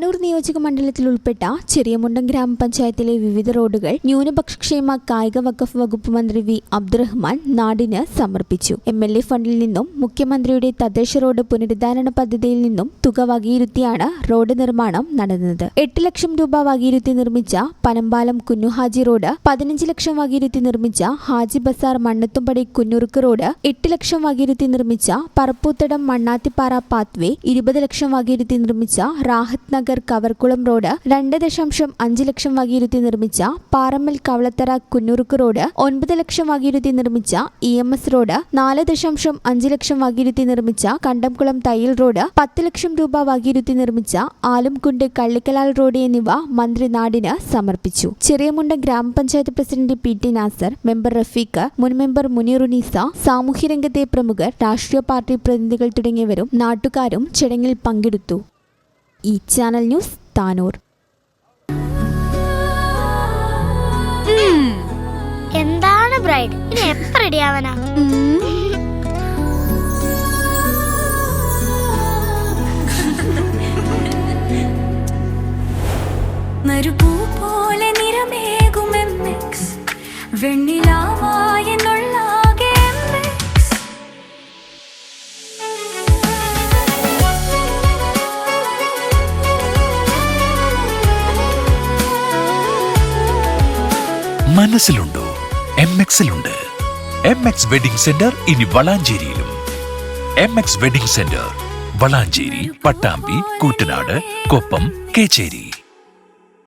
താനൂർ നിയോജക മണ്ഡലത്തിൽ ഉൾപ്പെട്ട ചെറിയമുണ്ടം ഗ്രാമപഞ്ചായത്തിലെ വിവിധ റോഡുകൾ ന്യൂനപക്ഷക്ഷേമ കായിക വഖഫ് വകുപ്പ് മന്ത്രി വി അബ്ദുറഹ്മാൻ നാടിന് സമർപ്പിച്ചു. എം എൽ എ ഫണ്ടിൽ നിന്നും മുഖ്യമന്ത്രിയുടെ തദ്ദേശ റോഡ് പുനരുദ്ധാരണ പദ്ധതിയിൽ നിന്നും തുക വകയിരുത്തിയാണ് റോഡ് നിർമ്മാണം നടന്നത്. എട്ട് ലക്ഷം രൂപ വകയിരുത്തി നിർമ്മിച്ച പനമ്പാലം കുന്നുഹാജി റോഡ് പതിനഞ്ച് ലക്ഷം വകയിരുത്തി നിർമ്മിച്ച ഹാജി ബസാർ മണ്ണത്തുംപടി കുന്നുറുക്ക് റോഡ് എട്ട് ലക്ഷം വകയിരുത്തി നിർമ്മിച്ച പറപ്പൂത്തടം മണ്ണാത്തിപ്പാറ പാത്വേ ഇരുപത് ലക്ഷം വകയിരുത്തി നിർമ്മിച്ച റാഹത്ത് നഗർ കവർക്കുളം റോഡ് രണ്ട് ദശാംശം അഞ്ച് ലക്ഷം വകയിരുത്തി നിർമ്മിച്ച പാറമ്മൽ കവളത്തറ കുന്നുറുക്ക് റോഡ് ഒൻപത് ലക്ഷം വകയിരുത്തി നിർമ്മിച്ച ഇ എം എസ് റോഡ് നാല് ദശാംശം അഞ്ച് ലക്ഷം വകയിരുത്തി നിർമ്മിച്ച കണ്ടംകുളം തയ്യൽ റോഡ് പത്ത് ലക്ഷം രൂപ വകയിരുത്തി നിർമ്മിച്ച ആലുംകുണ്ട് കള്ളിക്കലാൽ റോഡ് എന്നിവ മന്ത്രി നാടിന് സമർപ്പിച്ചു. ചെറിയമുണ്ട ഗ്രാമപഞ്ചായത്ത് president P T Nasar member Rafeeq മുൻ മെമ്പർ മുനീറുനീസ സാമൂഹ്യരംഗത്തെ പ്രമുഖർ രാഷ്ട്രീയ പാർട്ടി പ്രതിനിധികൾ തുടങ്ങിയവരും നാട്ടുകാരും ചടങ്ങിൽ പങ്കെടുത്തു. ഈ ചാനൽ ന്യൂസ് താനൂർ എന്താണ് ബ്രൈഡ്? ഇനി എപ്പ റെഡി ആവാനാ? മരുപൂ പോലെ നിറമേകും MX. മനസ്സിലുണ്ടോ? എം എക്സിലുണ്ട് എം എക്സ് വെഡിംഗ് സെന്റർ ഇനി വളാഞ്ചേരിയിലും. M X wedding centre Valanchery Pattambi Koottanad Koppam Kecheri.